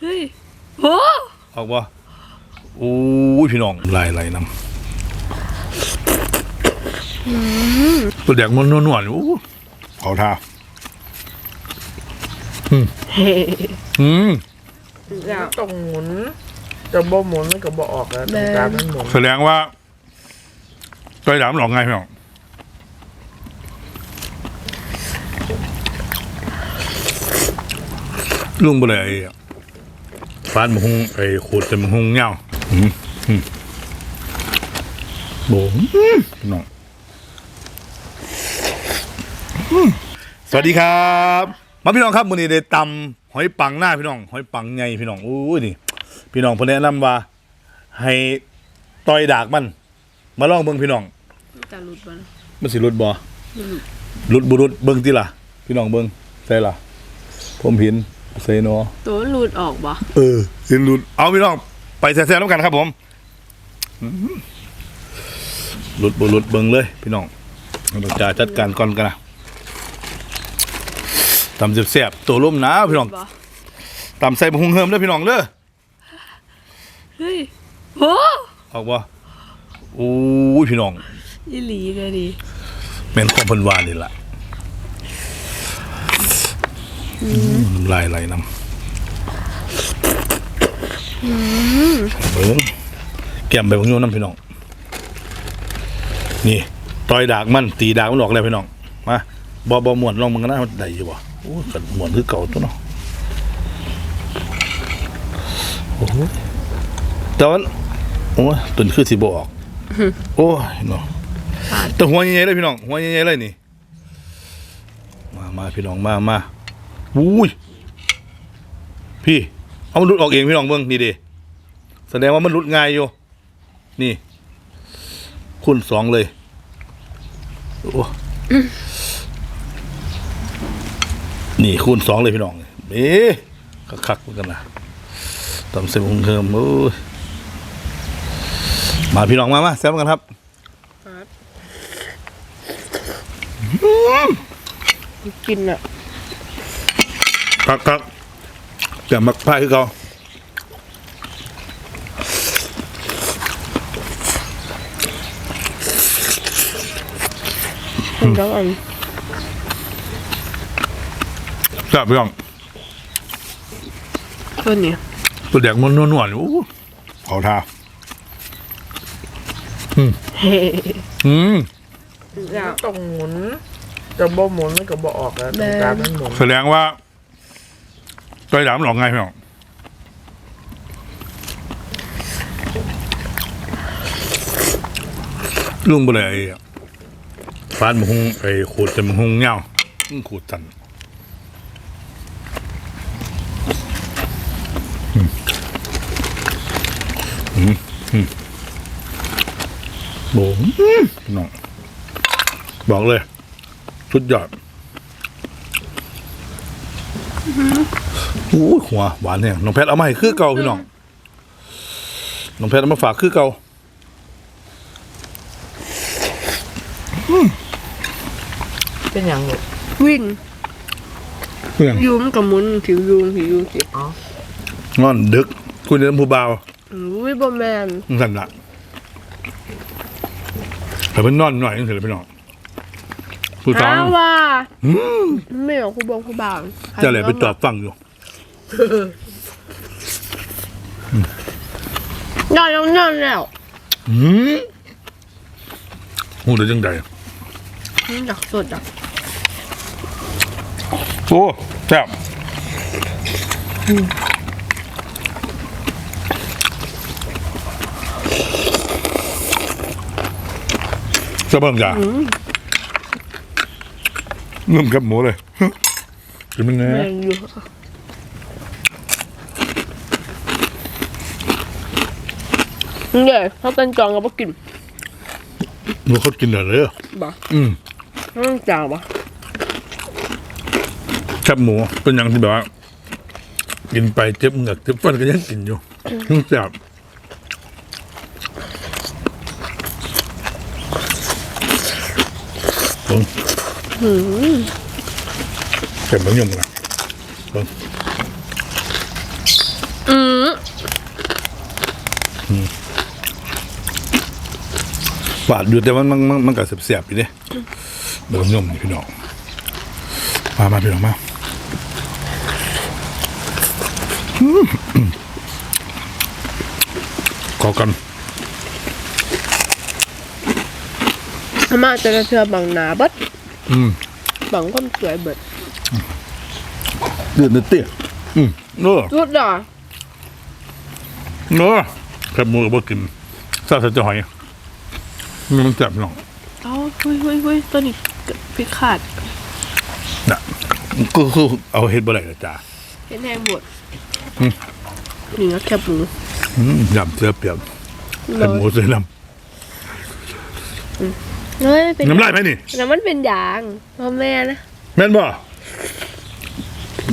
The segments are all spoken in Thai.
เฮ้ยโอ้ออกบ่โอ้ยพี่น้องลายไหลน้ำตัวแดกมันนวลๆโอ้เขาท่าอืมอืมต้องหมุนจะบ่หมุนมันก็บ่ออกแล้วตรงกลางมันหมุนแสดงว่าตัวดำหลอกไงพี่น้องลุงไปเลยไอ้ ฟานมะฮุงไอ้ขูดแต่มะฮุงเงาอืมอืมโบ่อืมพี่น้องอืมสวัสดีครับ มาพี่น้องครับมื้อนี้ได้ตำหอยปังหน้าพี่น้องหอยปังไงพี่น้องอู้ยนี่ พี่น้องเพิ่นแนะนำว่า ให้ต่อยดากมัน มาลองเบิ่งพี่น้องจะหลุดบ้างมันสิหลุดบ่หลุดบ่หลุดเบิ่งติล่ะ พี่น้องเบิ่งใส่ล่ะผมเห็น ใส่เนาะตัวหลุดออกบ่เออเห็นหลุดเอาพี่น้องไปแซ่ๆแล้วกันครับผมอื้อหือหลุดบ่หลุดเบิ่งเลย พี่น้องเราจะจัดการก่อนกันนะตำแซ่บๆตัวล่มหนาวพี่น้องบ่ตำใส่บะฮุงเฮิมเด้อพี่น้องเด้อเฮ้ยโอ้ออกบ่โอ้ยพี่น้องยี่หลีเลยดิแม่นความเพิ่นว่านี่ล่ะ น้ำลายไหลน้ำเบิ้งแก้มไปบางโยนน้ำพี่น้อง นี่ต่อยดากมันตีดากมันออกแล้วพี่น้อง มาบอบอหมวนลองมึงกันนะมันได้อยู่บ่โอ้ยกัหมวนคือเก่าตัวเนาะโอ้โหแต่ว่าโอ้ยตุนคือสิบออก โอ้ยเนาะแต่หัวใหญ่ๆเลยพี่น้อง หัวใหญ่ๆเลยนี่ มามาพี่น้องมามา อุ้ย พี่ เอามันหลุดออกเองพี่น้องเบิ้งนี่เดิแสดงว่ามันหลุดง่ายอยู่ นี่ คุณสองเลย โอ้นี่คูณสองเลยพี่น้องเอ๊ะคักๆเหมือนกันนะตำเส้นของเทิมโอ้ยมาพี่น้องมามาแซมกันครับกินอะ ครับครับจะมักพายคือเขามันก็อันจับพี่น้องตัวเนี้ยตัวแดกมันนวลๆโอ้เขาท่าเฮ้อืมต้องหมุนจะบ่หมุนมันก็บ่ออกแล้วตรงกลางมันหมุนแสดงว่า ตัวดำหลอกไงพี่น้องลุงไปเลยไอ้ฟานมะฮุงไอ้ขูดแต่มะฮุงเงาอืมขูดสันอืมอืมอืมโบมี่น้องบอกเลยสุดยอด อ้ยหัวหวานเนี่ยน้องแพทย์เอามาให้คือเก่าพี่น้องน้องแพทย์เอามาฝากคือเก่าเป็นอย่างลูกวิ่งเพื่อนยูมนกับหมุนผิวยูมผิวยูสิอ๋องอนดึกคุณเดินผู้เบาวอุ้ยบอแมนมึงสั่นละแต่เพิ่นนอนหน่อยนึงเถอะพี่น้องผู้สาวอ้าวว่า อืมไม่บอกคุณบองคุณบาง เจะเลยไปจอบฟังอยู่ นอนแล้วนอนแล้วอืมหูเดือดจังใดดักสดอะโอ้แซ่บจะเบิ่งจ้ะนุ่มกับหมูเลยกินมันแน่แมงอยู่ เลยเขาเป็นจองกับกินหมูเขากินอะไรเลยบ่อืมต้องจางบ่แคบหมูเป็นอย่างที่แบบว่ากินไปเจ็บเหงือกเจ็บฟันก็ยังกินอยู่แซ่บเบิ่งเก็บมันยุ่งนะเบิ่ง หวานอยู่แต่มันมันมันมันก็เสียบๆอยู่เด้เบิ่งยมนี่พี่น้องมามาพี่น้องมาอืมขอกันอามาจะกระเทือบางหนาเบิดอืมบางคนสวยเบิดเดือดเดือดเตี้ยอืมเนอะรุดอะเนอะแคบหมูกับบ่กินซาสจะหอย มันต้องจับพี่น้องเอาหุยหุยหุยตัวนี้พิกขาดน่ะก็คือเอาเฮ็ดบ่ได้ละจ้าเห็นแห้งบดอืมนี่ก็แคบหมูอืมยำเสื้อเปียกแคบหมูเสื้อลเฮ้ยเป็นำน้ำลายไหมนี่แต่มันเป็นยางพ่อแม่นะแม่นบ่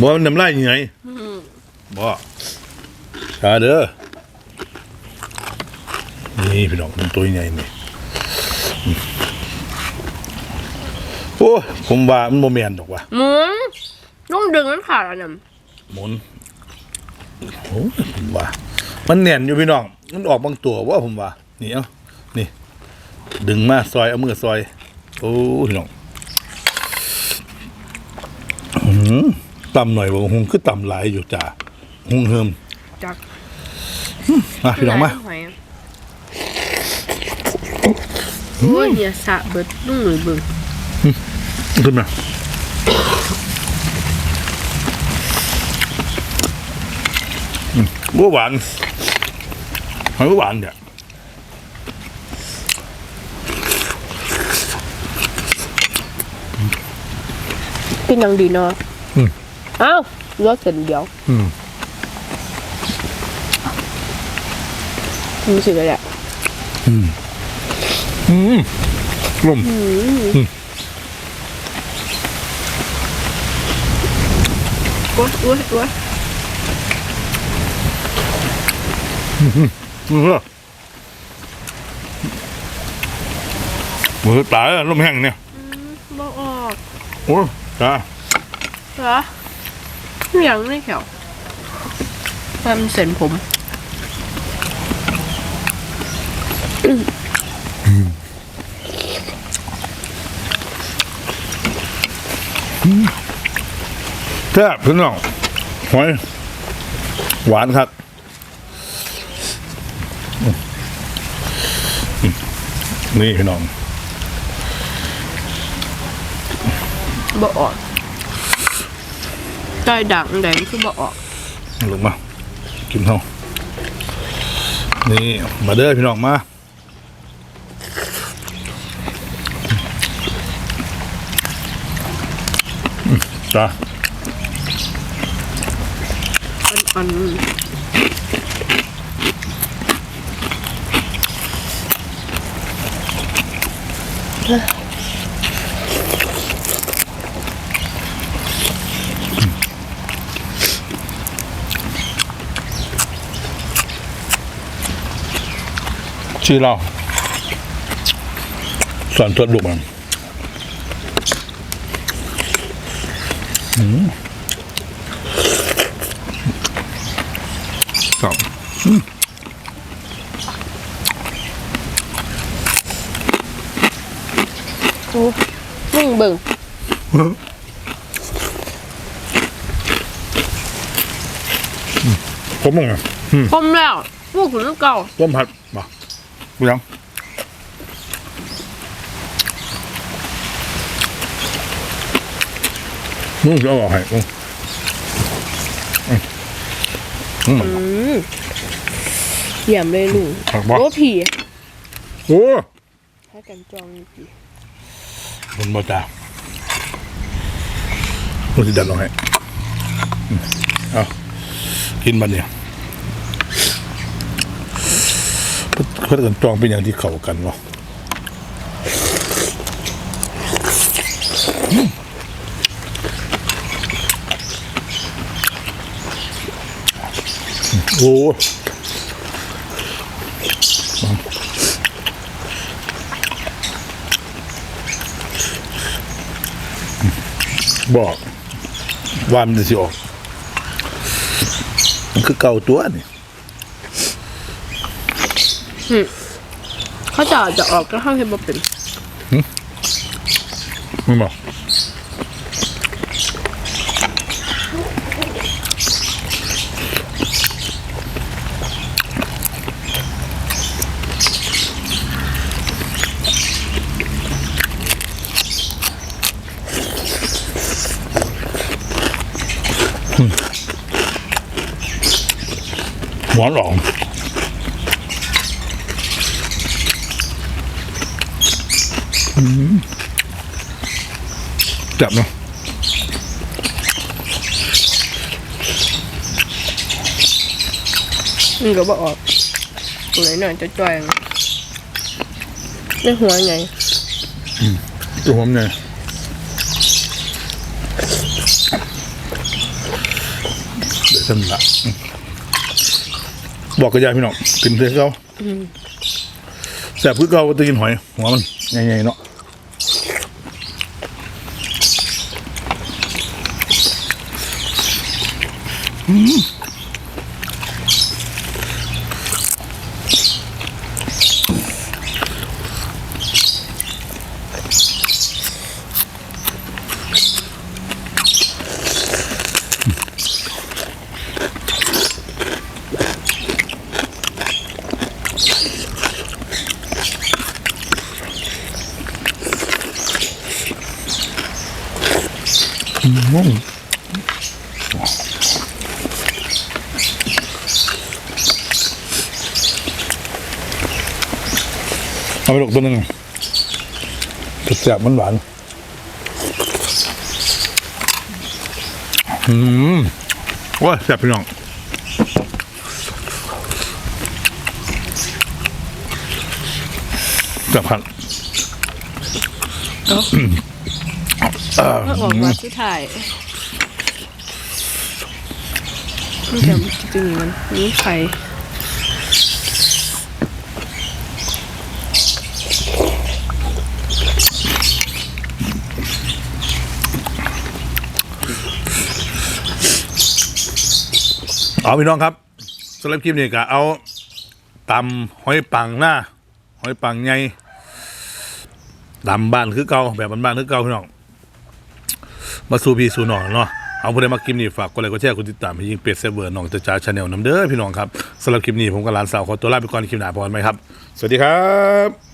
บ่น้ำลายยังไงบ่ชาเด้อนี่พี่น้องมันตัวใหญ่นี่อืม โอ้ยผมว่ามันบ่แม่นดอกว่ะหมุนต้องดึงมันขาดอะนะหมุนโอ้ยผมว่า มันแน่นอยู่พี่น้อง มันออกบางตัวว่าผมว่า นี่เอ้านี่ ดึงมาซอยเอามือซอย โอ้ยพี่น้องอื้อหือต่ำหน่อยว่าหงคือต่ำหลายอยู่จ้าหงเฮิมจักมาพี่น้องมาหอยอะโอ้ยเนี่ยสะเบิดนุ่งหนุ่ยเบิ่ง ขึ้นมาอืมบัวหวานหอยบัวหวานเนี่ยกินยังดีเนาะอ้าวรสเส้นเดียวอืมรู้สึกเลยแหละอืมลม โอ๊ยโอ๊ยโอ๊ยอืมมือตายแล้วลมแห้งเนี่ยบอกออกโอ้ยจ้าเหรอไม่ยังไม่แขวมันเส้นผม แซ่บพี่น้องหอยหวานครับอืมอืมนี่พี่น้องบอกออกใจดังแดงคือบอกออกลงมา กินเท่านี่มาเด้อพี่น้องมาอืมจ้า อันชื่อเราสอนทวดลูกมันอืมครับ โอ้มึงเบิ่งผมมึงอะพมแล้วพวกขุนเก่าต้มผัดมากูยังมึงจะเอาออกให้มึงอืมอืมอืมเยี่ยมเลยลุงผักบ่โอ้ผีโอ้ให้กันจองผี มันบ่ตามึงจะดันออกให้เอากินมันเนี่ยเขาจะกันจองเป็นอย่างที่เข้ากันเนาะโอ้ บอกว่ามันจะสิออกมันคือเก่าตัวนี่เขาจะจะออกก็เข้าเห็นบ่เป็นไม่บอก หวานหอมจับเนาะมันก็บ่ออกตัวไหนหน่อยจะจ่อยในหัวไงตัวผมเนี่ สั่นละบอกกระยายพี่น้องกินเพื่อเขาแสบพื้นเก่าตีกินหอยหัวมันใหญ่ๆเนาะอืม เอาไปหลกตัวหนึงแสบๆมันหวานอืมโอ้ยแสบพี่น้องจับพัน ก็ออกมาที่ถ่ายมันจะจะมีมันนี่ไข่เอาพี่น้องครับสำหรับคลิปนี้ก็เอาตำหอยปังหน้าหอยปังใหญ่ตำบ้านคือเก่าแบบบ้านๆคือเก่าพี่น้อง มาสู่พี่สู่น้องเนาะเอาผู้ใดมาคลิปนี้ฝากกดไลค์กดแชร์กดติดตามให้ยิงเป็ดเซเวอร์น้องจะจ้าชาแนลน้ำเด้อพี่น้องครับสำหรับคลิปนี้ผมกับหลานสาวขอตัวลาไปก่อนคลิปหน้าพอกันไหมครับ สวัสดีครับ